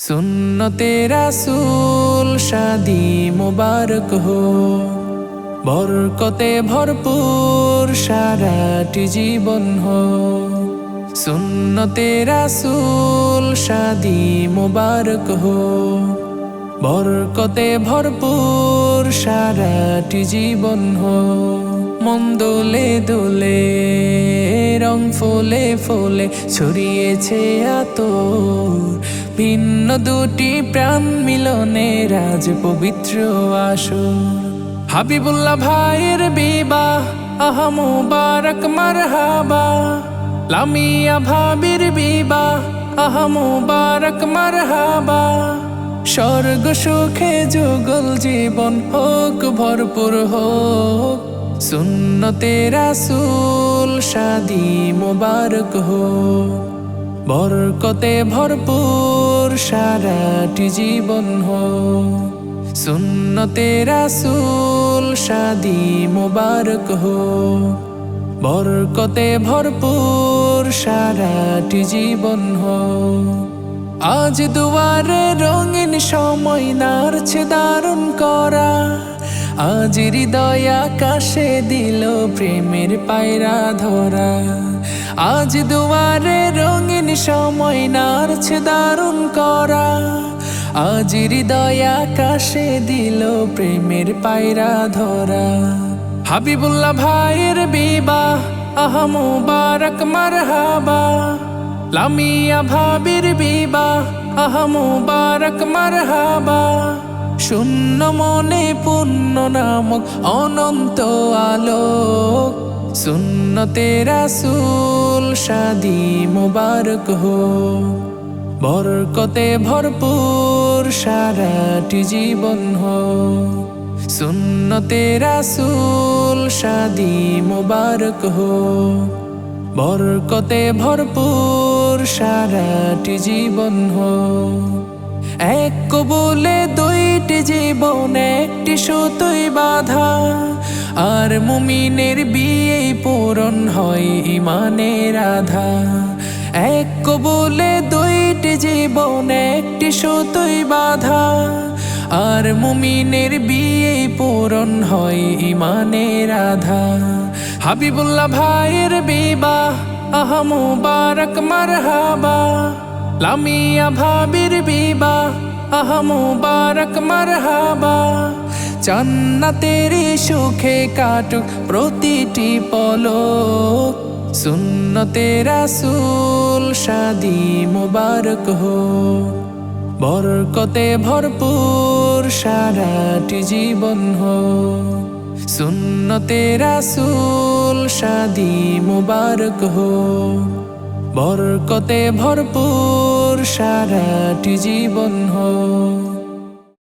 সুন্নতে রাসূল শাদি মোবারক হো বরকতে ভরপুর সারাটি জীবন হো সুন্নতে রাসূল শাদি মোবারক হো বরকতে ভরপুর সারাটি জীবন হো মন দোলে দোলে, রং ফোলে ফোলে ছড়িয়েছে আতর। ভিন্ন দুটি প্রাণ মিলনে রাজ পবিত্র আসর। হাবিবুল্লাহ ভাইয়ের বিবাহ, আহা মুবারক, মারহাবা। লামিয়া ভাবির বিবাহ, আহা মুবারক, মারহাবা। স্বর্গ, সুখে যুগল জীবন হোক, ভরপুর হোক, সুন্নতে রাসূল শাদি মোবারক হোক। বরকতে ভরপুর সারাটি জীবন হোক সুন্নতে রাসূল শাদি মোবারক হোক বরকতে ভরপুর সারাটি জীবন হোক আজ দুয়ারে রঙিন সময় নারছে দারুণ করা। আজ হৃদয় আকাশে দিল প্রেমের পায়রা ধরা। আজ দুয়ারে সময় নারছে দারুণ করা। আজ হৃদয় আকাশে দিল প্রেমের পায়রা ধরা। হাবিবুল্লাহ ভাইয়ের বিবাহ, আহা মুবারক, মারহাবা। লামিয়া ভাবির বিবাহ, আহা মুবারক, মারহাবা। শূন্য মনে পুণ্য নামক অনন্ত আলোক। সুন্নতে রাসূল শাদি মুবারক হো বরকতে ভরপুর সারাটি জীবন হো সুন্নতে রাসূল শাদি মুবারক হো বরকতে ভরপুর সারাটি জীবন হো এক কবুলে দুইটি জীবন, একটি সুতোই বাধা। আর মুমিনের বিয়ে পূরণ হয় ইমানের আধা। এক কবুলে দুইটি জীবন, একটি সুতোই বাধা। আর মুমিনের বিয়ে পূরণ হয় ইমানের আধা। হাবিবুল্লাহ ভাইয়ের বিবাহ, আহা মুবারক, মারহাবা। লামিয়া ভাবির বিবাহ, আহা মুবারক, মারহাবা। জান্নাতের সুখে কাটুক প্রতিটি পলক। সুন্নতে রাসূল শাদি মুবারক হো বরকতে ভরপুর সারাটি জীবন হো সুন্নতে রাসূল শাদি মুবারক হো বরকতে ভরপুর সারাটি জীবন হো